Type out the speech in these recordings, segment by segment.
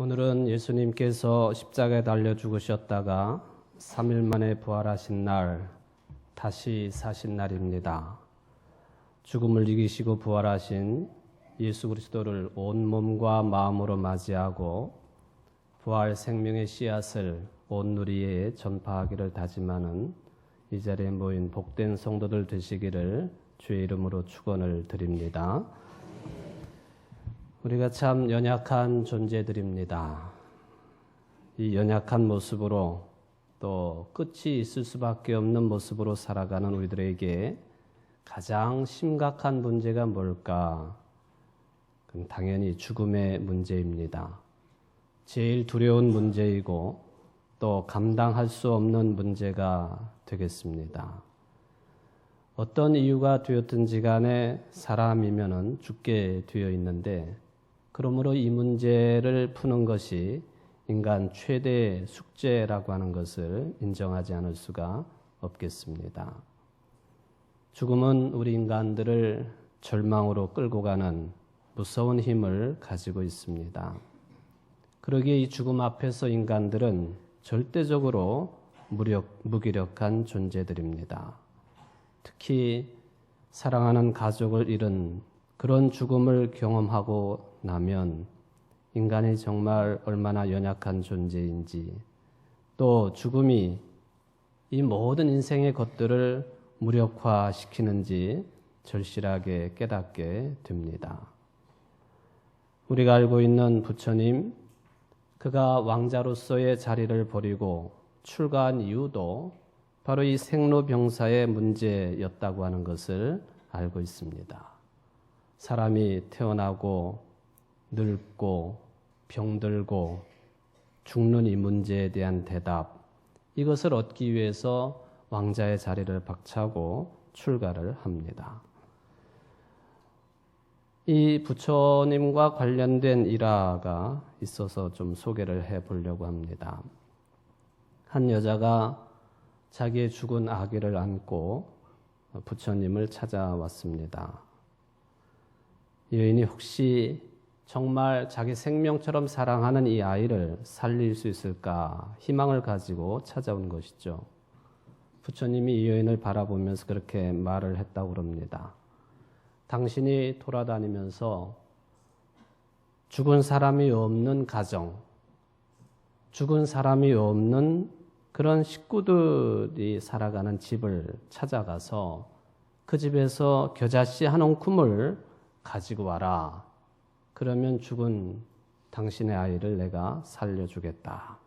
오늘은 예수님께서 십자가에 달려 죽으셨다가 3일 만에 부활하신 날, 다시 사신 날입니다. 죽음을 이기시고 부활하신 예수 그리스도를 온 몸과 마음으로 맞이하고 부활 생명의 씨앗을 온 누리에 전파하기를 다짐하는 이 자리에 모인 복된 성도들 되시기를 주의 이름으로 축원을 드립니다. 우리가 참 연약한 존재들입니다. 이 연약한 모습으로 또 끝이 있을 수밖에 없는 모습으로 살아가는 우리들에게 가장 심각한 문제가 뭘까? 그럼 당연히 죽음의 문제입니다. 제일 두려운 문제이고 또 감당할 수 없는 문제가 되겠습니다. 어떤 이유가 되었든지 간에 사람이면은 죽게 되어 있는데 그러므로 이 문제를 푸는 것이 인간 최대 숙제라고 하는 것을 인정하지 않을 수가 없겠습니다. 죽음은 우리 인간들을 절망으로 끌고 가는 무서운 힘을 가지고 있습니다. 그러기에 이 죽음 앞에서 인간들은 절대적으로 무력, 무기력한 존재들입니다. 특히 사랑하는 가족을 잃은 그런 죽음을 경험하고 나면 인간이 정말 얼마나 연약한 존재인지 또 죽음이 이 모든 인생의 것들을 무력화시키는지 절실하게 깨닫게 됩니다. 우리가 알고 있는 부처님, 그가 왕자로서의 자리를 버리고 출가한 이유도 바로 이 생로병사의 문제였다고 하는 것을 알고 있습니다. 사람이 태어나고 늙고 병들고 죽는 이 문제에 대한 대답, 이것을 얻기 위해서 왕자의 자리를 박차고 출가를 합니다. 이 부처님과 관련된 일화가 있어서 좀 소개를 해 보려고 합니다. 한 여자가 자기의 죽은 아기를 안고 부처님을 찾아왔습니다. 여인이 혹시 정말 자기 생명처럼 사랑하는 이 아이를 살릴 수 있을까 희망을 가지고 찾아온 것이죠. 부처님이 이 여인을 바라보면서 그렇게 말을 했다고 그럽니다. 당신이 돌아다니면서 죽은 사람이 없는 가정, 죽은 사람이 없는 그런 식구들이 살아가는 집을 찾아가서 그 집에서 겨자씨 한 움큼을 가지고 와라. 그러면 죽은 당신의 아이를 내가 살려주겠다.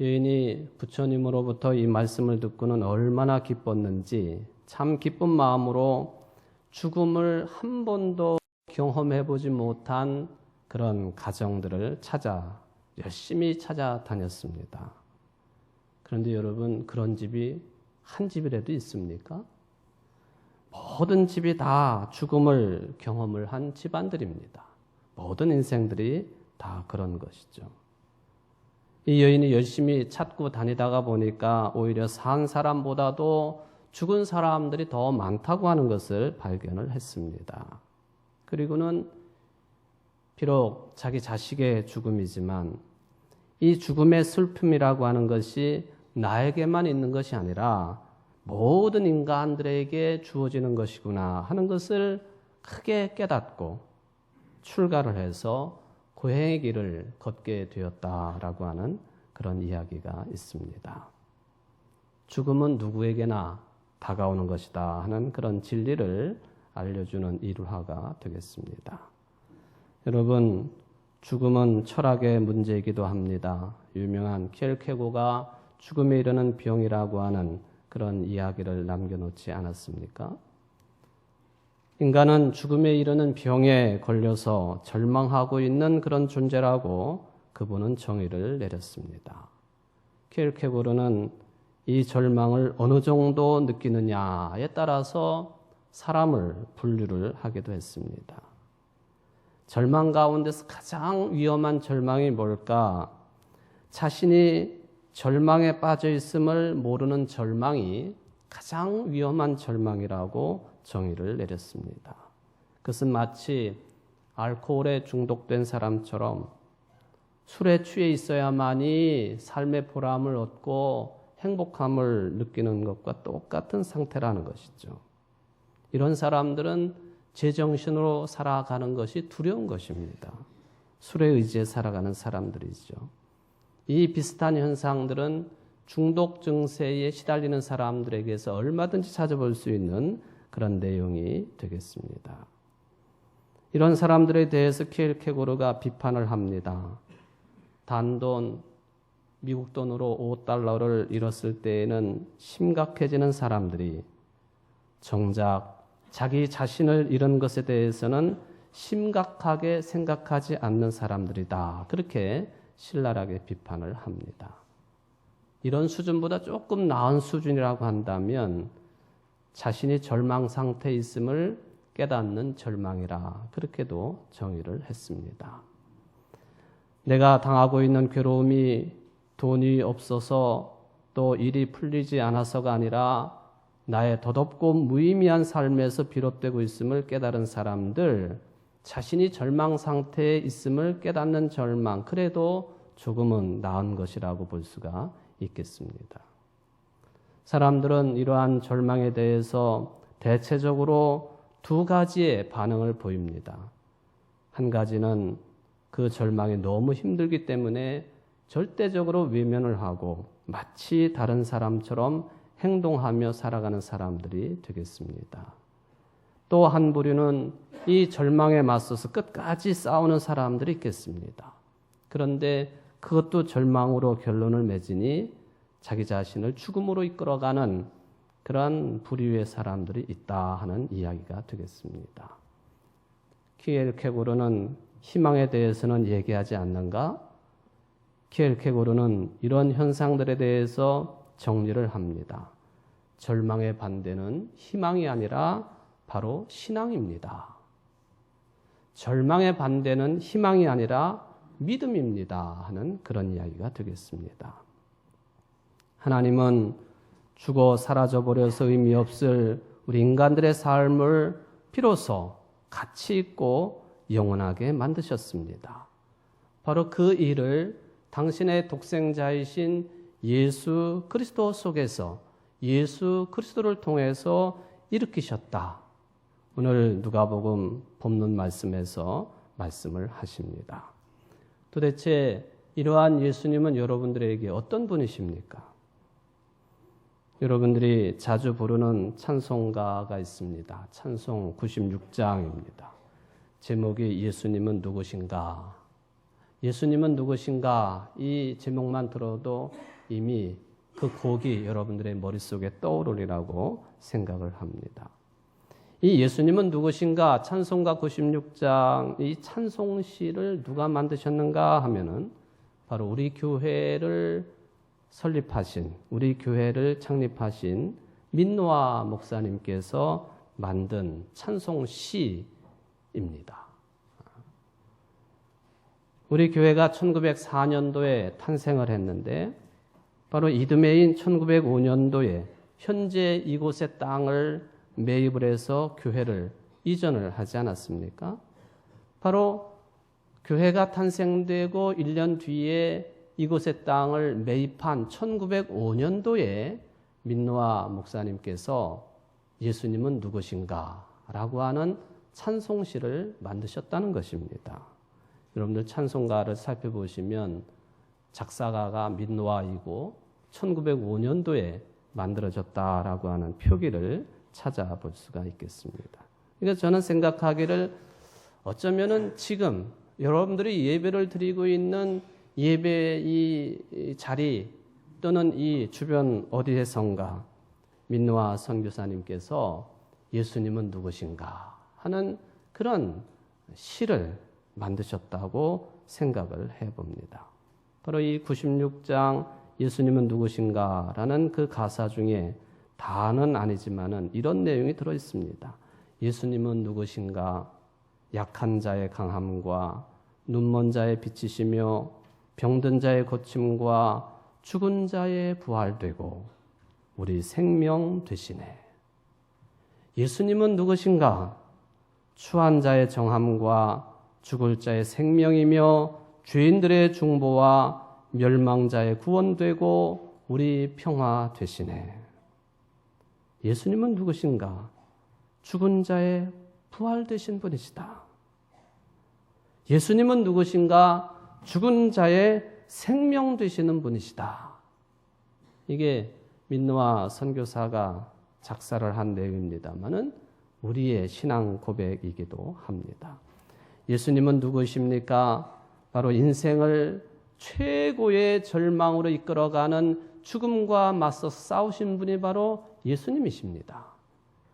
여인이 부처님으로부터 이 말씀을 듣고는 얼마나 기뻤는지 참 기쁜 마음으로 죽음을 한 번도 경험해 보지 못한 그런 가정들을 찾아 열심히 찾아다녔습니다. 그런데 여러분 그런 집이 한 집이라도 있습니까? 모든 집이 다 죽음을 경험을 한 집안들입니다. 모든 인생들이 다 그런 것이죠. 이 여인이 열심히 찾고 다니다가 보니까 오히려 산 사람보다도 죽은 사람들이 더 많다고 하는 것을 발견을 했습니다. 그리고는 비록 자기 자식의 죽음이지만 이 죽음의 슬픔이라고 하는 것이 나에게만 있는 것이 아니라 모든 인간들에게 주어지는 것이구나 하는 것을 크게 깨닫고 출가를 해서 고행의 길을 걷게 되었다라고 하는 그런 이야기가 있습니다. 죽음은 누구에게나 다가오는 것이다 하는 그런 진리를 알려주는 일화가 되겠습니다. 여러분, 죽음은 철학의 문제이기도 합니다. 유명한 켈케고가 죽음에 이르는 병이라고 하는 그런 이야기를 남겨놓지 않았습니까? 인간은 죽음에 이르는 병에 걸려서 절망하고 있는 그런 존재라고 그분은 정의를 내렸습니다. 킬케고르는 이 절망을 어느 정도 느끼느냐에 따라서 사람을 분류를 하기도 했습니다. 절망 가운데서 가장 위험한 절망이 뭘까? 자신이 절망에 빠져 있음을 모르는 절망이 가장 위험한 절망이라고 정의를 내렸습니다. 그것은 마치 알코올에 중독된 사람처럼 술에 취해 있어야만이 삶의 보람을 얻고 행복함을 느끼는 것과 똑같은 상태라는 것이죠. 이런 사람들은 제정신으로 살아가는 것이 두려운 것입니다. 술에 의지해 살아가는 사람들이죠. 이 비슷한 현상들은 중독 증세에 시달리는 사람들에게서 얼마든지 찾아볼 수 있는 그런 내용이 되겠습니다. 이런 사람들에 대해서 키엘케고르가 비판을 합니다. 단돈 미국 돈으로 5달러를 잃었을 때에는 심각해지는 사람들이 정작 자기 자신을 잃은 것에 대해서는 심각하게 생각하지 않는 사람들이다. 그렇게 신랄하게 비판을 합니다. 이런 수준보다 조금 나은 수준이라고 한다면 자신이 절망 상태에 있음을 깨닫는 절망이라 그렇게도 정의를 했습니다. 내가 당하고 있는 괴로움이 돈이 없어서 또 일이 풀리지 않아서가 아니라 나의 더덥고 무의미한 삶에서 비롯되고 있음을 깨달은 사람들, 자신이 절망 상태에 있음을 깨닫는 절망, 그래도 조금은 나은 것이라고 볼 수가 있겠습니다. 사람들은 이러한 절망에 대해서 대체적으로 두 가지의 반응을 보입니다. 한 가지는 그 절망이 너무 힘들기 때문에 절대적으로 외면을 하고 마치 다른 사람처럼 행동하며 살아가는 사람들이 되겠습니다. 또 한 부류는 이 절망에 맞서서 끝까지 싸우는 사람들이 있겠습니다. 그런데 그것도 절망으로 결론을 맺으니 자기 자신을 죽음으로 이끌어가는 그러한 부류의 사람들이 있다 하는 이야기가 되겠습니다. 키엘케고르는 희망에 대해서는 얘기하지 않는가? 키엘케고르는 이런 현상들에 대해서 정리를 합니다. 절망의 반대는 희망이 아니라 바로 신앙입니다. 절망의 반대는 희망이 아니라 믿음입니다. 하는 그런 이야기가 되겠습니다. 하나님은 죽어 사라져 버려서 의미 없을 우리 인간들의 삶을 비로소 가치 있고 영원하게 만드셨습니다. 바로 그 일을 당신의 독생자이신 예수 그리스도 속에서 예수 그리스도를 통해서 일으키셨다. 오늘 누가복음 본문 말씀에서 말씀을 하십니다. 도대체 이러한 예수님은 여러분들에게 어떤 분이십니까? 여러분들이 자주 부르는 찬송가가 있습니다. 찬송 96장입니다. 제목이 예수님은 누구신가? 예수님은 누구신가? 이 제목만 들어도 이미 그 곡이 여러분들의 머릿속에 떠오르리라고 생각을 합니다. 이 예수님은 누구신가? 찬송가 96장 이 찬송시를 누가 만드셨는가 하면은 바로 우리 교회를 설립하신 우리 교회를 창립하신 민노아 목사님께서 만든 찬송 시입니다. 우리 교회가 1904년도에 탄생을 했는데 바로 이듬해인 1905년도에 현재 이곳의 땅을 매입을 해서 교회를 이전을 하지 않았습니까? 바로 교회가 탄생되고 1년 뒤에 이곳의 땅을 매입한 1905년도에 민노아 목사님께서 예수님은 누구신가? 라고 하는 찬송시를 만드셨다는 것입니다. 여러분들 찬송가를 살펴보시면 작사가가 민노아이고 1905년도에 만들어졌다라고 하는 표기를 찾아볼 수가 있겠습니다. 그러니까 저는 생각하기를 어쩌면은 지금 여러분들이 예배를 드리고 있는 예배 이 자리 또는 이 주변 어디에선가 민노아 선교사님께서 예수님은 누구신가 하는 그런 시를 만드셨다고 생각을 해봅니다. 바로 이 96장 예수님은 누구신가 라는 그 가사 중에 다는 아니지만은 이런 내용이 들어 있습니다. 예수님은 누구신가? 약한 자의 강함과 눈먼 자의 빛이시며 병든 자의 고침과 죽은 자의 부활되고 우리 생명 되시네. 예수님은 누구신가? 추한 자의 정함과 죽을 자의 생명이며 죄인들의 중보와 멸망자의 구원되고 우리 평화 되시네. 예수님은 누구신가? 죽은 자의 부활되신 분이시다. 예수님은 누구신가? 죽은 자의 생명 되시는 분이시다. 이게 민노아 선교사가 작사를 한 내용입니다만은 우리의 신앙 고백이기도 합니다. 예수님은 누구십니까? 바로 인생을 최고의 절망으로 이끌어가는 죽음과 맞서 싸우신 분이 바로 예수님이십니다.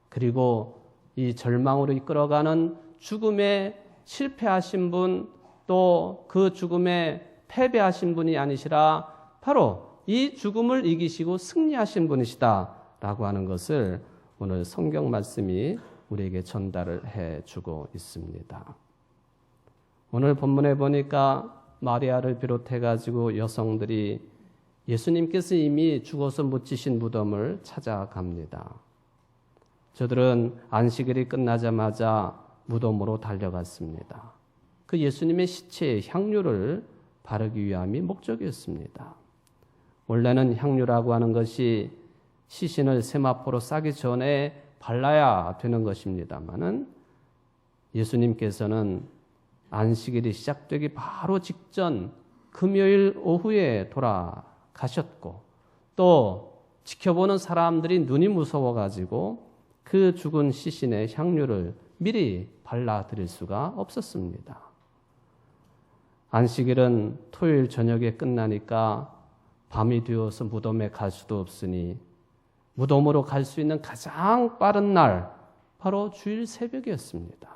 그리고 이 절망으로 이끌어가는 죽음에 실패하신 분, 또 그 죽음에 패배하신 분이 아니시라 바로 이 죽음을 이기시고 승리하신 분이시다. 라고 하는 것을 오늘 성경 말씀이 우리에게 전달을 해 주고 있습니다. 오늘 본문에 보니까 마리아를 비롯해 가지고 여성들이 예수님께서 이미 죽어서 묻히신 무덤을 찾아갑니다. 저들은 안식일이 끝나자마자 무덤으로 달려갔습니다. 그 예수님의 시체에 향유를 바르기 위함이 목적이었습니다. 원래는 향유라고 하는 것이 시신을 세마포로 싸기 전에 발라야 되는 것입니다만은 예수님께서는 안식일이 시작되기 바로 직전 금요일 오후에 돌아가셨고 또 지켜보는 사람들이 눈이 무서워 가지고 그 죽은 시신의 향유를 미리 발라 드릴 수가 없었습니다. 안식일은 토요일 저녁에 끝나니까 밤이 되어서 무덤에 갈 수도 없으니 무덤으로 갈 수 있는 가장 빠른 날 바로 주일 새벽이었습니다.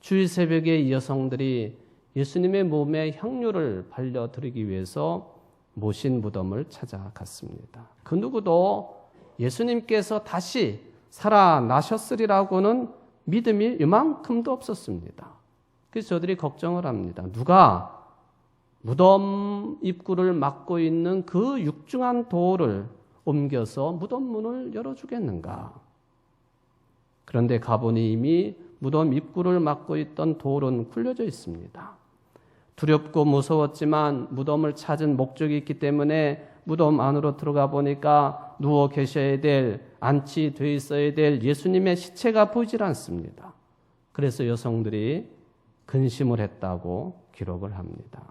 주일 새벽에 이 여성들이 예수님의 몸에 향유를 발려 드리기 위해서 모신 무덤을 찾아갔습니다. 그 누구도 예수님께서 다시 살아나셨으리라고는 믿음이 이만큼도 없었습니다. 그래서 저들이 걱정을 합니다. 누가 무덤 입구를 막고 있는 그 육중한 돌을 옮겨서 무덤 문을 열어주겠는가? 그런데 가보니 이미 무덤 입구를 막고 있던 돌은 굴려져 있습니다. 두렵고 무서웠지만 무덤을 찾은 목적이 있기 때문에 무덤 안으로 들어가 보니까 누워 계셔야 될, 안치돼 있어야 될 예수님의 시체가 보이질 않습니다. 그래서 여성들이 근심을 했다고 기록을 합니다.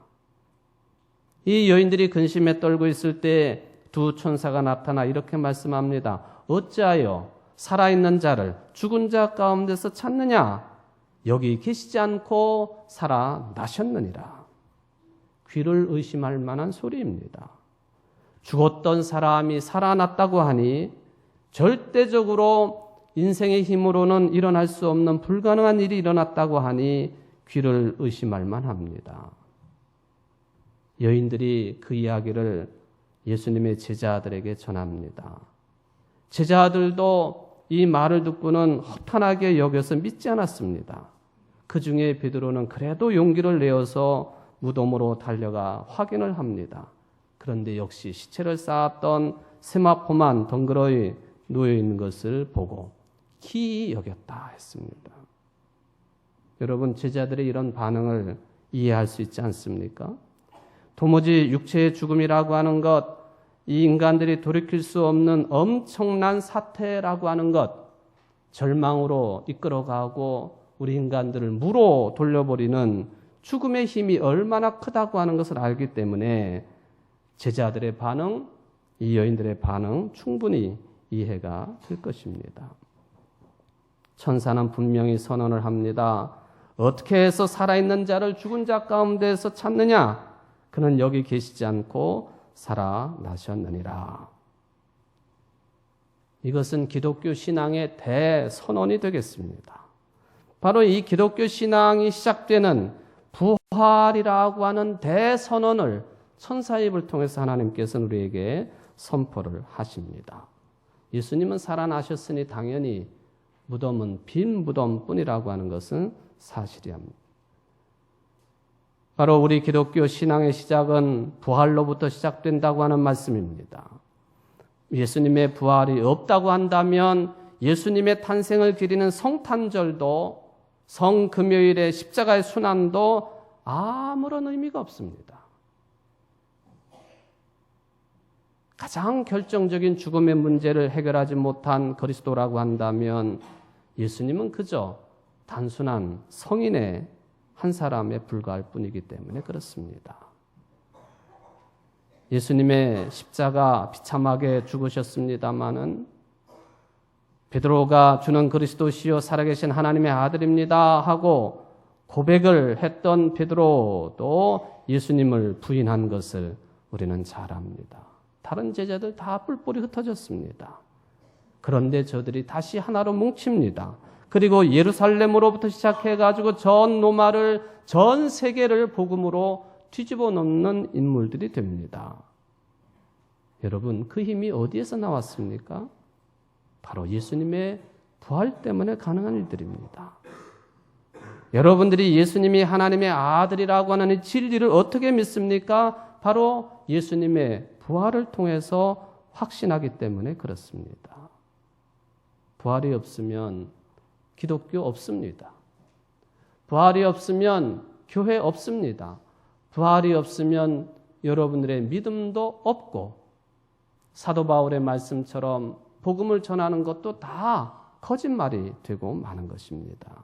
이 여인들이 근심에 떨고 있을 때 두 천사가 나타나 이렇게 말씀합니다. 어찌하여 살아있는 자를 죽은 자 가운데서 찾느냐? 여기 계시지 않고 살아나셨느니라. 귀를 의심할 만한 소리입니다. 죽었던 사람이 살아났다고 하니 절대적으로 인생의 힘으로는 일어날 수 없는 불가능한 일이 일어났다고 하니 귀를 의심할 만합니다. 여인들이 그 이야기를 예수님의 제자들에게 전합니다. 제자들도 이 말을 듣고는 허탄하게 여겨서 믿지 않았습니다. 그 중에 베드로는 그래도 용기를 내어서 무덤으로 달려가 확인을 합니다. 그런데 역시 시체를 쌓았던 세마포만 덩그러이 놓여 있는 것을 보고 기 여겼다 했습니다. 여러분 제자들의 이런 반응을 이해할 수 있지 않습니까? 도무지 육체의 죽음이라고 하는 것, 이 인간들이 돌이킬 수 없는 엄청난 사태라고 하는 것, 절망으로 이끌어가고 우리 인간들을 무로 돌려버리는 죽음의 힘이 얼마나 크다고 하는 것을 알기 때문에 제자들의 반응, 이 여인들의 반응 충분히 이해가 될 것입니다. 천사는 분명히 선언을 합니다. 어떻게 해서 살아있는 자를 죽은 자 가운데서 찾느냐? 그는 여기 계시지 않고 살아나셨느니라. 이것은 기독교 신앙의 대선언이 되겠습니다. 바로 이 기독교 신앙이 시작되는 부활이라고 하는 대선언을 천사입을 통해서 하나님께서는 우리에게 선포를 하십니다. 예수님은 살아나셨으니 당연히 무덤은 빈 무덤뿐이라고 하는 것은 사실이 합니다. 바로 우리 기독교 신앙의 시작은 부활로부터 시작된다고 하는 말씀입니다. 예수님의 부활이 없다고 한다면 예수님의 탄생을 기리는 성탄절도 성금요일의 십자가의 순환도 아무런 의미가 없습니다. 가장 결정적인 죽음의 문제를 해결하지 못한 그리스도라고 한다면 예수님은 그저 단순한 성인의 한 사람에 불과할 뿐이기 때문에 그렇습니다. 예수님의 십자가 비참하게 죽으셨습니다마는 베드로가 주는 그리스도시요 살아계신 하나님의 아들입니다 하고 고백을 했던 베드로도 예수님을 부인한 것을 우리는 잘 압니다. 다른 제자들 다 뿔뿔이 흩어졌습니다. 그런데 저들이 다시 하나로 뭉칩니다. 그리고 예루살렘으로부터 시작해 가지고 전 노마를 전 세계를 복음으로 뒤집어 놓는 인물들이 됩니다. 여러분, 그 힘이 어디에서 나왔습니까? 바로 예수님의 부활 때문에 가능한 일들입니다. 여러분들이 예수님이 하나님의 아들이라고 하는 이 진리를 어떻게 믿습니까? 바로 예수님의 부활을 통해서 확신하기 때문에 그렇습니다. 부활이 없으면 기독교 없습니다. 부활이 없으면 교회 없습니다. 부활이 없으면 여러분들의 믿음도 없고 사도 바울의 말씀처럼 복음을 전하는 것도 다 거짓말이 되고 마는 것입니다.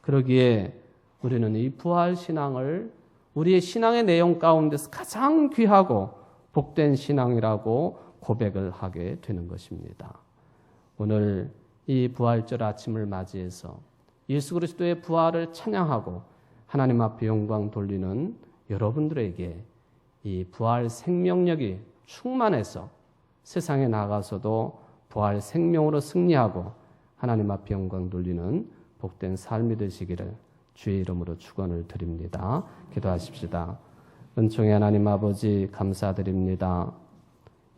그러기에 우리는 이 부활 신앙을 우리의 신앙의 내용 가운데서 가장 귀하고 복된 신앙이라고 고백을 하게 되는 것입니다. 오늘 이 부활절 아침을 맞이해서 예수 그리스도의 부활을 찬양하고 하나님 앞에 영광 돌리는 여러분들에게 이 부활 생명력이 충만해서 세상에 나가서도 부활 생명으로 승리하고 하나님 앞에 영광 돌리는 복된 삶이 되시기를 주의 이름으로 축원을 드립니다. 기도하십시다. 은총의 하나님 아버지 감사드립니다.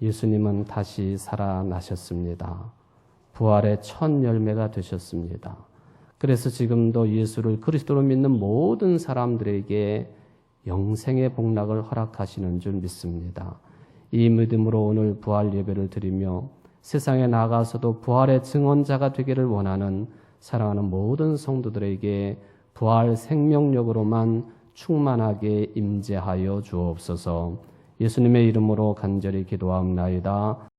예수님은 다시 살아나셨습니다. 부활의 첫 열매가 되셨습니다. 그래서 지금도 예수를 그리스도로 믿는 모든 사람들에게 영생의 복락을 허락하시는 줄 믿습니다. 이 믿음으로 오늘 부활 예배를 드리며 세상에 나가서도 부활의 증언자가 되기를 원하는 사랑하는 모든 성도들에게 부활 생명력으로만 충만하게 임재하여 주옵소서. 예수님의 이름으로 간절히 기도하옵나이다.